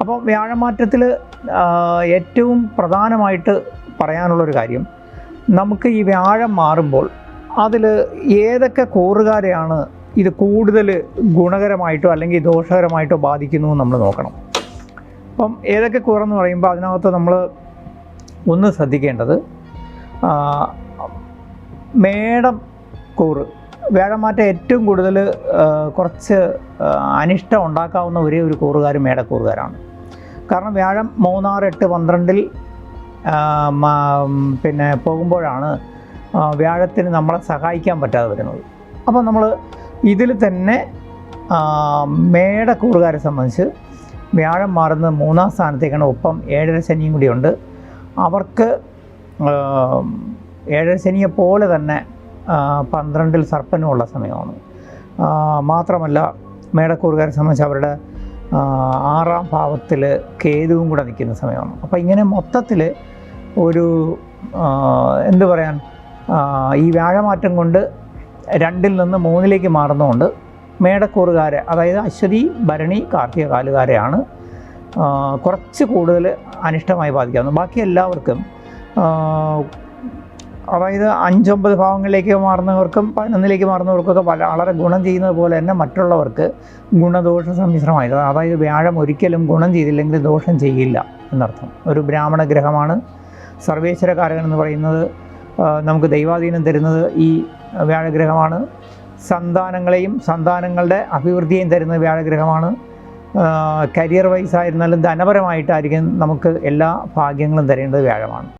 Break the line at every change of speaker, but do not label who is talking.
അപ്പോൾ വ്യാഴമാറ്റത്തിൽ ഏറ്റവും പ്രധാനമായിട്ട് പറയാനുള്ളൊരു കാര്യം നമുക്ക് ഈ വ്യാഴം മാറുമ്പോൾ അതിൽ ഏതൊക്കെ കൂറുകാരെയാണ് ഇത് കൂടുതൽ ഗുണകരമായിട്ടോ അല്ലെങ്കിൽ ദോഷകരമായിട്ടോ ബാധിക്കുന്നു നമ്മൾ നോക്കണം. അപ്പം ഏതൊക്കെ കൂറെന്ന് പറയുമ്പോൾ അതിനകത്ത് നമ്മൾ ഒന്ന് ശ്രദ്ധിക്കേണ്ടത് മേടം കൂറ്. വ്യാഴമാറ്റം ഏറ്റവും കൂടുതൽ കുറച്ച് അനിഷ്ടം ഉണ്ടാക്കാവുന്ന ഒരേ ഒരു കൂറുകാർ മേടക്കൂറുകാരാണ്. കാരണം വ്യാഴം മൂന്നാറ് എട്ട് പന്ത്രണ്ടിൽ പിന്നെ പോകുമ്പോഴാണ് വ്യാഴത്തിന് നമ്മളെ സഹായിക്കാൻ പറ്റാതെ വരുന്നത്. അപ്പോൾ നമ്മൾ ഇതിൽ തന്നെ മേടക്കൂറുകാരെ സംബന്ധിച്ച് വ്യാഴം മാറുന്നത് മൂന്നാം സ്ഥാനത്തേക്കാണ് ഒപ്പം ഏഴര ശനിയും കൂടിയുണ്ട്. അവർക്ക് ഏഴര ശനിയെ പോലെ തന്നെ പന്ത്രണ്ടിൽ സർപ്പനുമുള്ള സമയമാണ്. മാത്രമല്ല മേടക്കൂറുകാരെ സംബന്ധിച്ച് അവരുടെ ആറാം ഭാവത്തിൽ കേതുവും കൂടെ നിൽക്കുന്ന സമയമാണ്. അപ്പോൾ ഇങ്ങനെ മൊത്തത്തിൽ ഒരു എന്തു പറയാൻ ഈ വ്യാഴമാറ്റം കൊണ്ട് രണ്ടിൽ നിന്ന് മൂന്നിലേക്ക് മാറുന്നതുകൊണ്ട് മേടക്കൂറുകാരെ അതായത് അശ്വതി ഭരണി കാർത്തിക കാലുകാരെയാണ് കുറച്ച് കൂടുതൽ അനിഷ്ടമായി ബാധിക്കാവുന്നത്. ബാക്കി എല്ലാവർക്കും അതായത് അഞ്ചൊമ്പത് ഭാവങ്ങളിലേക്ക് മാറുന്നവർക്കും പതിനൊന്നിലേക്ക് മാറുന്നവർക്കൊക്കെ വളരെ ഗുണം ചെയ്യുന്നത് പോലെ തന്നെ മറ്റുള്ളവർക്ക് ഗുണദോഷ സമ്മിശ്രമായത് അതായത് വ്യാഴം ഒരിക്കലും ഗുണം ചെയ്തില്ലെങ്കിൽ ദോഷം ചെയ്യില്ല എന്നർത്ഥം. ഒരു ബ്രാഹ്മണ ഗ്രഹമാണ്. സർവേശ്വരകാരകൻ എന്ന് പറയുന്നത് നമുക്ക് ദൈവാധീനം തരുന്നത് ഈ വ്യാഴഗ്രഹമാണ്. സന്താനങ്ങളെയും സന്താനങ്ങളുടെ അഭിവൃദ്ധിയെയും തരുന്നത് വ്യാഴഗ്രഹമാണ്. കരിയർ വൈസ് ആയിരുന്നാലും ധനപരമായിട്ടായിരിക്കും നമുക്ക് എല്ലാ ഭാഗ്യങ്ങളും തരേണ്ടത് വ്യാഴമാണ്.